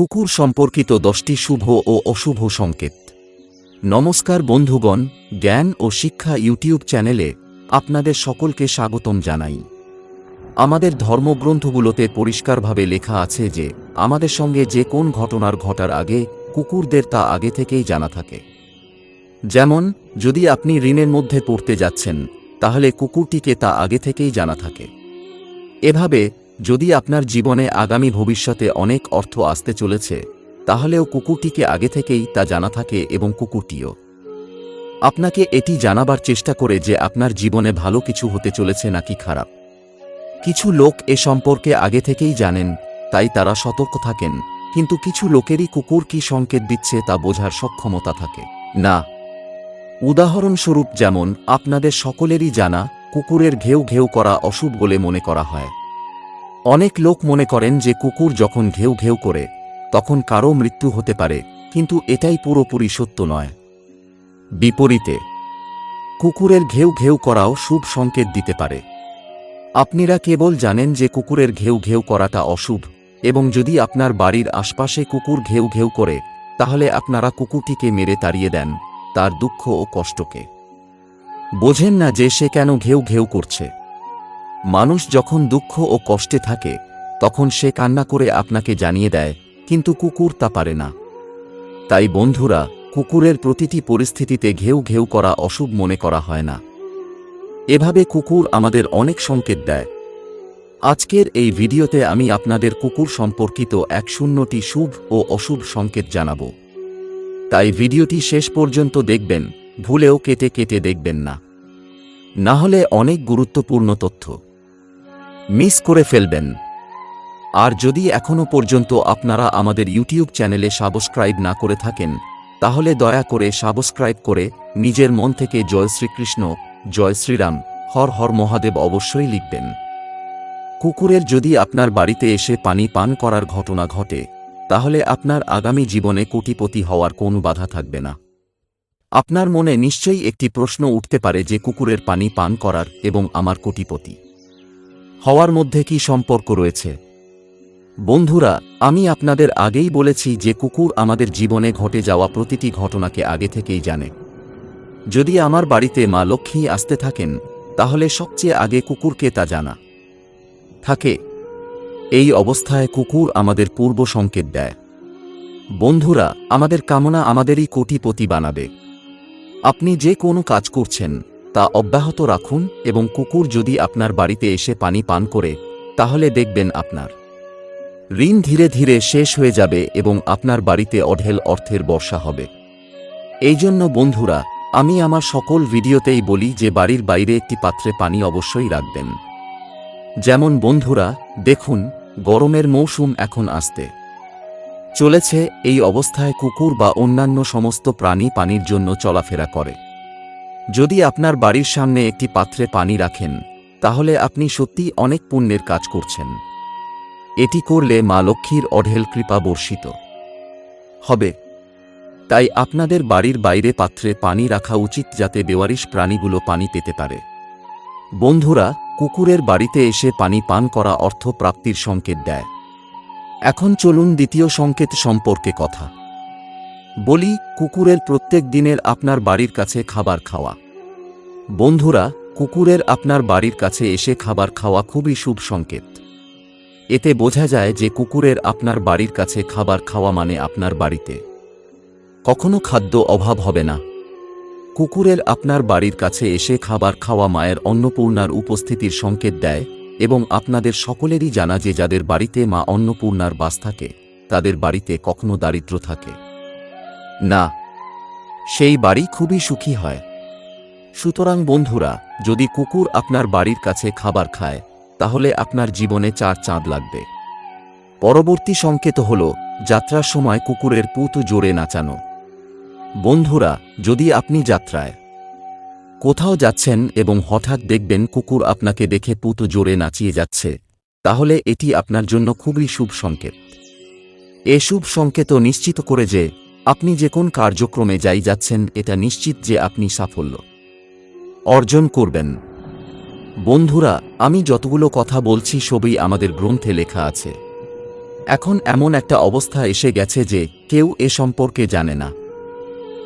কুকুর সম্পর্কিত দশটি শুভ ও অশুভ সংকেত। নমস্কার বন্ধুগণ, জ্ঞান ও শিক্ষা ইউটিউব চ্যানেলে আপনাদের সকলকে স্বাগতম জানাই। আমাদের ধর্মগ্রন্থগুলোতে পরিষ্কারভাবে লেখা আছে যে, আমাদের সঙ্গে যে কোন ঘটনার ঘটার আগে কুকুরদের তা আগে থেকেই জানা থাকে। যেমন, যদি আপনি ঋণের মধ্যে পড়তে যাচ্ছেন, তাহলে কুকুরটিকে তা আগে থেকেই জানা থাকে। এভাবে যদি আপনার জীবনে আগামী ভবিষ্যতে অনেক অর্থ আসতে চলেছে, তাহলেও কুকুরটিকে আগে থেকেই তা জানা থাকে এবং কুকুরটিও। আপনাকে এটি জানাবার চেষ্টা করে যে আপনার জীবনে ভালো কিছু হতে চলেছে নাকি খারাপ। কিছু লোক এ সম্পর্কে আগে থেকেই জানেন, তাই তারা সতর্ক থাকেন, কিন্তু কিছু লোকেরই কুকুর কি সংকেত দিচ্ছে তা বোঝার সক্ষমতা থাকে। না। উদাহরণস্বরূপ যেমন, আপনাদের সকলেরই জানা, কুকুরের ঘেউ ঘেউ করা অশুভ বলে মনে করা হয়। অনেক লোক মনে করেন যে কুকুর যখন ঘেউ ঘেউ করে, তখন কারও মৃত্যু হতে পারে, কিন্তু এটাই পুরোপুরি সত্য নয়। বিপরীতে, কুকুরের ঘেউ ঘেউ করাও শুভ সংকেত দিতে পারে। আপনিরা কেবল জানেন যে কুকুরের ঘেউ ঘেউ করাটা অশুভ, এবং যদি আপনার বাড়ির আশপাশে কুকুর ঘেউ ঘেউ করে, তাহলে আপনারা কুকুরটিকে মেরে তাড়িয়ে দেন, তার দুঃখ ও কষ্টকে। বোঝেন না যে সে কেন ঘেউ ঘেউ করছে। মানুষ যখন দুঃখ ও কষ্টে থাকে, তখন সে কান্না করে আপনাকে জানিয়ে দেয়, কিন্তু কুকুর তা পারে না। তাই বন্ধুরা, কুকুরের প্রতিটি পরিস্থিতিতে ঘেউ ঘেউ করা অশুভ মনে করা হয় না। এভাবে কুকুর আমাদের অনেক সংকেত দেয়। আজকের এই ভিডিওতে আমি আপনাদের কুকুর সম্পর্কিত এক শূন্যটি শুভ ও অশুভ সংকেত জানাব। তাই ভিডিওটি শেষ পর্যন্ত দেখবেন, ভুলেও কেটে কেটে দেখবেন না। না হলে অনেক গুরুত্বপূর্ণ তথ্য। মিস করে ফেলবেন। আর যদি এখনও পর্যন্ত আপনারা আমাদের ইউটিউব চ্যানেলে সাবস্ক্রাইব না করে থাকেন, তাহলে দয়া করে সাবস্ক্রাইব করে নিজের মন থেকে জয় শ্রীকৃষ্ণ, জয় শ্রীরাম, হর হর মহাদেব অবশ্যই লিখবেন। কুকুরের যদি আপনার বাড়িতে এসে পানি পান করার ঘটনা ঘটে, তাহলে আপনার আগামী জীবনে কোটিপতি হওয়ার কোনো বাধা থাকবে না। আপনার মনে নিশ্চয়ই একটি প্রশ্ন উঠতে পারে যে কুকুরের পানি পান করার এবং আমার কোটিপতি। হওয়ার মধ্যে কি সম্পর্ক রয়েছে? বন্ধুরা, আমি আপনাদের আগেই বলেছি যে কুকুর আমাদের জীবনে ঘটে যাওয়া প্রতিটি ঘটনাকে আগে থেকেই জানে। যদি আমার বাড়িতে মা লক্ষ্মী আসতে থাকেন, তাহলে সবচেয়ে আগে কুকুরকে তা জানা। থাকে, এই অবস্থায় কুকুর আমাদের পূর্ব সংকেত দেয়। বন্ধুরা, আমাদের কামনা আমাদেরই কোটিপতি বানাবে। আপনি যে কোনো কাজ করছেন তা অব্যাহত রাখুন এবং কুকুর যদি আপনার বাড়িতে এসে পানি পান করে, তাহলে দেখবেন আপনার ঋণ ধীরে ধীরে শেষ হয়ে যাবে এবং আপনার বাড়িতে অঢেল অর্থের বর্ষা হবে। এই জন্য বন্ধুরা, আমি আমার সকল ভিডিওতেই বলি যে বাড়ির বাইরে একটি পাত্রে পানি অবশ্যই রাখবেন। যেমন বন্ধুরা, দেখুন, গরমের মৌসুম এখন আসতে চলেছে, এই অবস্থায় কুকুর বা অন্যান্য সমস্ত প্রাণী পানির জন্য চলাফেরা করে। যদি আপনার বাড়ির সামনে একটি পাত্রে পানি রাখেন, তাহলে আপনি সত্যি অনেক পুণ্যের কাজ করছেন। এটি করলে মা লক্ষ্মীর অঢেল কৃপা বর্ষিত হবে। তাই আপনাদের বাড়ির বাইরে পাত্রে পানি রাখা উচিত যাতে বেওয়ারিশ প্রাণীগুলো পানি পেতে পারে। বন্ধুরা, কুকুরের বাড়িতে এসে পানি পান করা অর্থ প্রাপ্তির সংকেত দেয়। এখন চলুন দ্বিতীয় সংকেত সম্পর্কে কথা। বলি, কুকুরের প্রত্যেক দিনের আপনার বাড়ির কাছে খাবার খাওয়া। বন্ধুরা, কুকুরের আপনার বাড়ির কাছে এসে খাবার খাওয়া খুবই শুভ সংকেত। এতে বোঝা যায় যে কুকুরের আপনার বাড়ির কাছে খাবার খাওয়া মানে আপনার বাড়িতে। কখনো খাদ্য অভাব হবে না। কুকুরের আপনার বাড়ির কাছে এসে খাবার খাওয়া মায়ের অন্নপূর্ণার উপস্থিতির সংকেত দেয় এবং আপনাদের সকলেরই জানা যে যাদের বাড়িতে মা অন্নপূর্ণার বাস থাকে, তাদের বাড়িতে কখনো দারিদ্র থাকে। না, সেই বাড়ি খুবই সুখী হয়। সুতরাং বন্ধুরা, যদি কুকুর আপনার বাড়ির কাছে খাবার খায়, তাহলে আপনার জীবনে চার চাঁদ লাগবে। পরবর্তী সংকেত হল, যাত্রার সময় কুকুরের পুত জোরে নাচানো। বন্ধুরা, যদি আপনি যাত্রায় কোথাও যাচ্ছেন এবং হঠাৎ দেখবেন কুকুর আপনাকে দেখে পুত জোরে নাচিয়ে যাচ্ছে, তাহলে এটি আপনার জন্য খুবই শুভ সংকেত। এ শুভ সংকেত নিশ্চিত করে যে আপনি যে কোন কার্যক্রমে যাই যাচ্ছেন, এটা নিশ্চিত যে আপনি সাফল্য অর্জন করবেন। বন্ধুরা, আমি যতগুলো কথা বলছি, সবই আমাদের গ্রন্থে লেখা আছে। এখন এমন একটা অবস্থা এসে গেছে যে কেউ এ সম্পর্কে জানে না।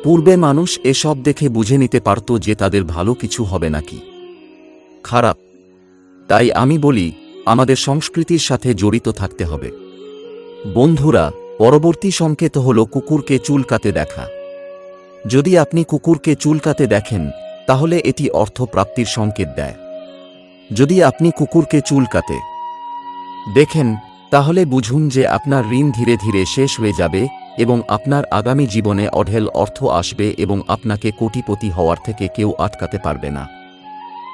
পূর্বে মানুষ এসব দেখে বুঝে নিতে পারত যে তাদের ভালো কিছু হবে নাকি। খারাপ। তাই আমি বলি, আমাদের সংস্কৃতির সাথে জড়িত থাকতে হবে। বন্ধুরা পরবর্তী সংকেত হল কুকুরকে চুলকাতে দেখা। যদি আপনি কুকুরকে চুলকাতে দেখেন, তাহলে এটি অর্থপ্রাপ্তির সংকেত দেয়। যদি আপনি কুকুরকে চুলকাতে দেখেন, তাহলে বুঝুন যে আপনার ঋণ ধীরে ধীরে শেষ হয়ে যাবে এবং আপনার আগামী জীবনে অঢেল অর্থ আসবে এবং আপনাকে কোটিপতি হওয়ার থেকে কেউ আটকাতে পারবে না।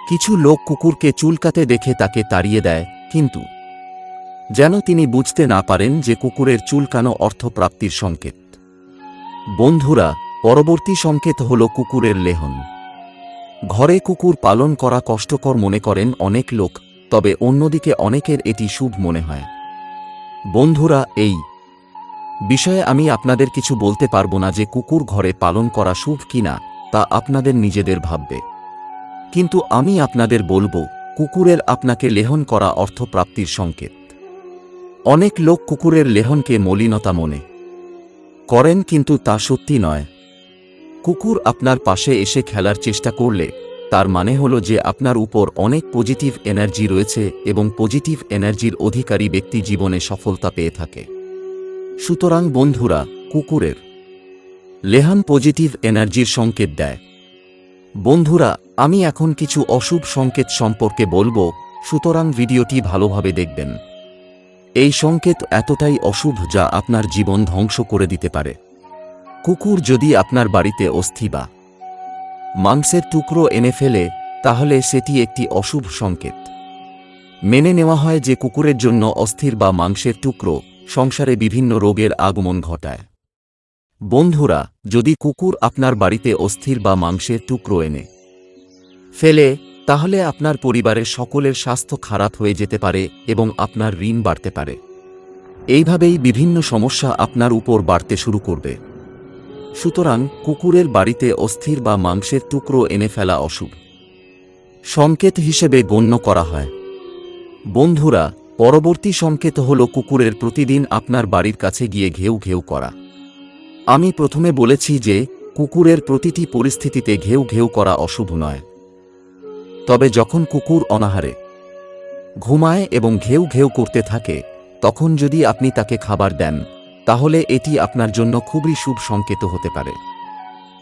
কিছু লোক কুকুরকে চুলকাতে দেখে তাকে তাড়িয়ে দেয়, কিন্তু যেন তিনি বুঝতে না পারেন যে কুকুরের চুলকানো অর্থপ্রাপ্তির সংকেত। বন্ধুরা, পরবর্তী সংকেত হল কুকুরের লেহন। ঘরে কুকুর পালন করা কষ্টকর মনে করেন অনেক লোক, তবে অন্যদিকে অনেকের এটি শুভ মনে হয়। বন্ধুরা, এই বিষয়ে আমি আপনাদের কিছু বলতে পারব না যে কুকুর ঘরে পালন করা শুভ কিনা, তা আপনাদের নিজেদের ভাববে। কিন্তু আমি আপনাদের বলব, কুকুরের আপনাকে লেহন করা অর্থপ্রাপ্তির সংকেত। অনেক লোক কুকুরের লেহনকে মলিনতা মনে করেন কিন্তু তা সত্যি নয়। কুকুর আপনার পাশে এসে খেলার চেষ্টা করলে তার মানে হল যে আপনার উপর অনেক পজিটিভ এনার্জি রয়েছে এবং পজিটিভ এনার্জির অধিকারী ব্যক্তি জীবনে সফলতা পেয়ে থাকে। সুতরাং বন্ধুরা, কুকুরের লেহান পজিটিভ এনার্জির সংকেত দেয়। বন্ধুরা, আমি এখন কিছু অশুভ সংকেত সম্পর্কে বলব, সুতরাং ভিডিওটি ভালোভাবে দেখবেন। এই সংকেত এতটাই অশুভ যা আপনার জীবন ধ্বংস করে দিতে পারে। কুকুর যদি আপনার বাড়িতে অস্থি বা মাংসের টুকরো এনে ফেলে, তাহলে সেটি একটি অশুভ সংকেত। মেনে নেওয়া হয় যে কুকুরের জন্য অস্থির বা মাংসের টুকরো সংসারে বিভিন্ন রোগের আগমন ঘটায়। বন্ধুরা, যদি কুকুর আপনার বাড়িতে অস্থির বা মাংসের টুকরো এনে ফেলে তাহলে আপনার পরিবারের সকলের স্বাস্থ্য খারাপ হয়ে যেতে পারে এবং আপনার ঋণ বাড়তে পারে। এইভাবেই বিভিন্ন সমস্যা আপনার উপর বাড়তে শুরু করবে। সুতরাং কুকুরের বাড়িতে অস্থির বা মাংসের টুকরো এনে ফেলা অশুভ। সংকেত হিসেবে গণ্য করা হয়। বন্ধুরা, পরবর্তী সংকেত হল কুকুরের প্রতিদিন আপনার বাড়ির কাছে গিয়ে ঘেউ ঘেউ করা। আমি প্রথমে বলেছি যে, কুকুরের প্রতিটি পরিস্থিতিতে ঘেউ ঘেউ করা অশুভ নয়। তবে যখন কুকুর অনাহারে, ঘুমায় এবং ঘেউ ঘেউ করতে থাকে, তখন যদি আপনি তাকে খাবার দেন, তাহলে এটি আপনার জন্য খুবই শুভ সংকেত হতে পারে।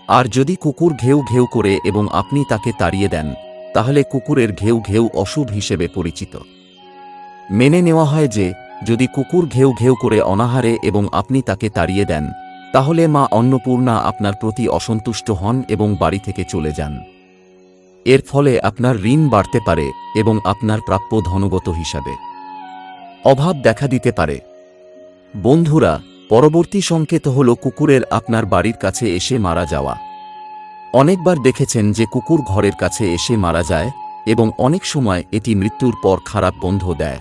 আর যদি কুকুর ঘেউ ঘেউ করে এবং আপনি তাকে তাড়িয়ে দেন, তাহলে কুকুরের ঘেউ ঘেউ অশুভ হিসেবে পরিচিত। মেনে নেওয়া হয় যে, যদি কুকুর ঘেউ ঘেউ করে অনাহারে এবং আপনি তাকে তাড়িয়ে দেন, তাহলে মা অন্নপূর্ণা আপনার প্রতি অসন্তুষ্ট হন এবং বাড়ি থেকে চলে যান। এর ফলে আপনার ঋণ বাড়তে পারে এবং আপনার প্রাপ্য ধনগত হিসাবে। অভাব দেখা দিতে পারে। বন্ধুরা, পরবর্তী সংকেত হল কুকুরের আপনার বাড়ির কাছে এসে মারা যাওয়া। অনেকবার দেখেছেন যে কুকুর ঘরের কাছে এসে মারা যায় এবং অনেক সময় এটি মৃত্যুর পর খারাপ বন্ধ দেয়।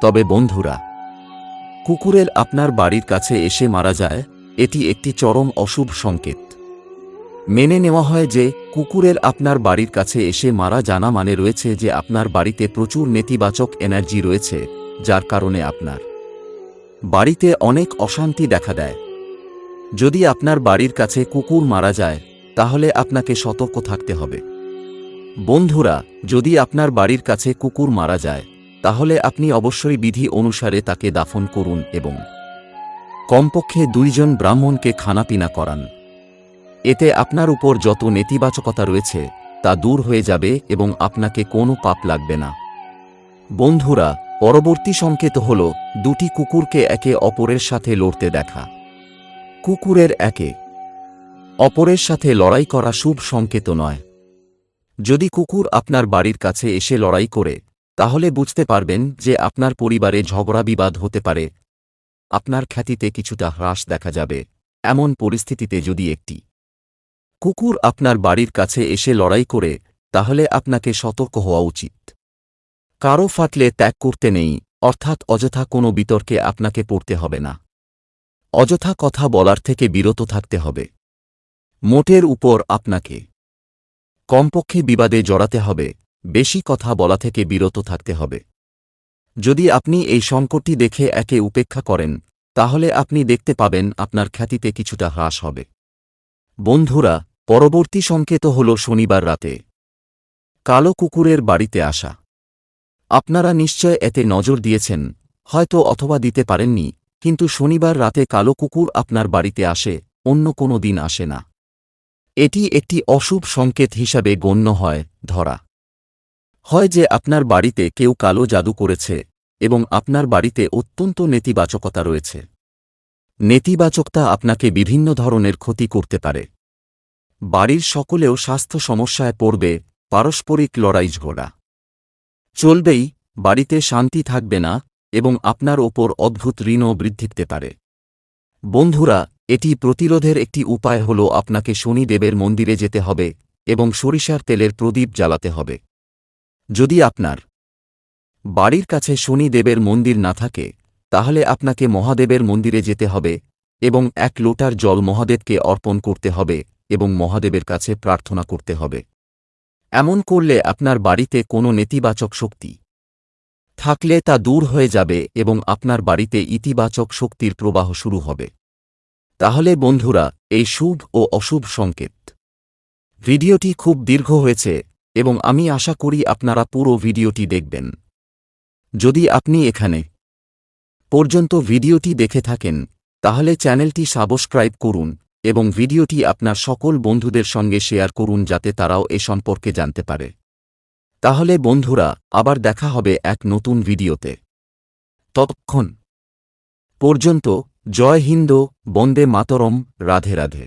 তবে বন্ধুরা, কুকুরের আপনার বাড়ির কাছে এসে মারা যায়, এটি একটি চরম অশুভ সংকেত। মেনে নেওয়া হয় যে, কুকুরের আপনার বাড়ির কাছে এসে মারা জানা মানে রয়েছে যে, আপনার বাড়িতে প্রচুর নেতিবাচক এনার্জি রয়েছে, যার কারণে আপনার বাড়িতে অনেক অশান্তি দেখা দেয়। যদি আপনার বাড়ির কাছে কুকুর মারা যায়, তাহলে আপনাকে সতর্ক থাকতে হবে। বন্ধুরা, যদি আপনার বাড়ির কাছে কুকুর মারা যায়, তাহলে আপনি অবশ্যই বিধি অনুসারে তাকে দাফন করুন এবং কমপক্ষে দুইজন ব্রাহ্মণকে খানাপিনা করান। এতে আপনার উপর যত নেতিবাচকতা রয়েছে, তা দূর হয়ে যাবে এবং আপনাকে কোনো পাপ লাগবে না। বন্ধুরা, পরবর্তী সংকেত হল দুটি কুকুরকে একে অপরের সাথে লড়তে দেখা। কুকুরের একে অপরের সাথে লড়াই করা শুভ সংকেত নয়। যদি কুকুর আপনার বাড়ির কাছে এসে লড়াই করে, তাহলে বুঝতে পারবেন যে আপনার পরিবারে ঝগড়া বিবাদ হতে পারে। আপনার খ্যাতিতে কিছুটা হ্রাস দেখা যাবে। এমন পরিস্থিতিতে যদি একটি কুকুর আপনার বাড়ির কাছে এসে লড়াই করে, তাহলে আপনাকে সতর্ক হওয়া উচিত। কারও ফাটলে ত্যাগ করতে নেই, অর্থাৎ অযথা কোনো বিতর্কে আপনাকে পড়তে হবে না। অযথা কথা বলার থেকে বিরত থাকতে হবে। মোটের উপর আপনাকে কমপক্ষে বিবাদে জড়াতে হবে, বেশি কথা বলা থেকে বিরত থাকতে হবে। যদি আপনি এই সংকটটি দেখে একে উপেক্ষা করেন, তাহলে আপনি দেখতে পাবেন আপনার খ্যাতিতে কিছুটা হ্রাস হবে। বন্ধুরা পরবর্তী সংকেত হল শনিবার রাতে। কালো কুকুরের বাড়িতে আসা। আপনারা নিশ্চয় এতে নজর দিয়েছেন, হয়তো অথবা দিতে পারেননি, কিন্তু শনিবার রাতে কালো কুকুর আপনার বাড়িতে আসে, অন্য কোনো দিন আসে না। এটি একটি অশুভ সংকেত হিসাবে গণ্য হয়, ধরা। হয় যে আপনার বাড়িতে কেউ কালো জাদু করেছে, এবং আপনার বাড়িতে অত্যন্ত নেতিবাচকতা রয়েছে। নেতিবাচকতা আপনাকে বিভিন্ন ধরনের ক্ষতি করতে পারে। বাড়ির সকলেও স্বাস্থ্য সমস্যায় পড়বে, পারস্পরিক লড়াই ঝগড়া। চলবেই, বাড়িতে শান্তি থাকবে না, এবং আপনার ওপর অদ্ভুত ঋণও বৃদ্ধি পেতে পারে। বন্ধুরা, এটি প্রতিরোধের একটি উপায় হল আপনাকে শনিদেবের মন্দিরে যেতে হবে, এবং সরিষার তেলের প্রদীপ জ্বালাতে হবে। যদি আপনার বাড়ির কাছে শনিদেবের মন্দির না থাকে, তাহলে আপনাকে মহাদেবের মন্দিরে যেতে হবে, এবং এক লোটার জল মহাদেবকে অর্পণ করতে হবে এবং মহাদেবের কাছে প্রার্থনা করতে হবে। এমন করলে আপনার বাড়িতে কোনো নেতিবাচক শক্তি থাকলে তা দূর হয়ে যাবে এবং আপনার বাড়িতে ইতিবাচক শক্তির প্রবাহ শুরু হবে। তাহলে বন্ধুরা, এই শুভ ও অশুভ সংকেত। ভিডিওটি খুব দীর্ঘ হয়েছে এবং আমি আশা করি আপনারা পুরো ভিডিওটি দেখবেন। যদি আপনি এখানে পর্যন্ত ভিডিওটি দেখে থাকেন, তাহলে চ্যানেলটি সাবস্ক্রাইব করুন এবং ভিডিওটি আপনার সকল বন্ধুদের সঙ্গে শেয়ার করুন যাতে তারাও এ সম্পর্কে জানতে পারে। তাহলে বন্ধুরা, আবার দেখা হবে এক নতুন ভিডিওতে। ততক্ষণ পর্যন্ত, জয় হিন্দ, বন্দে মাতরম, রাধে রাধে।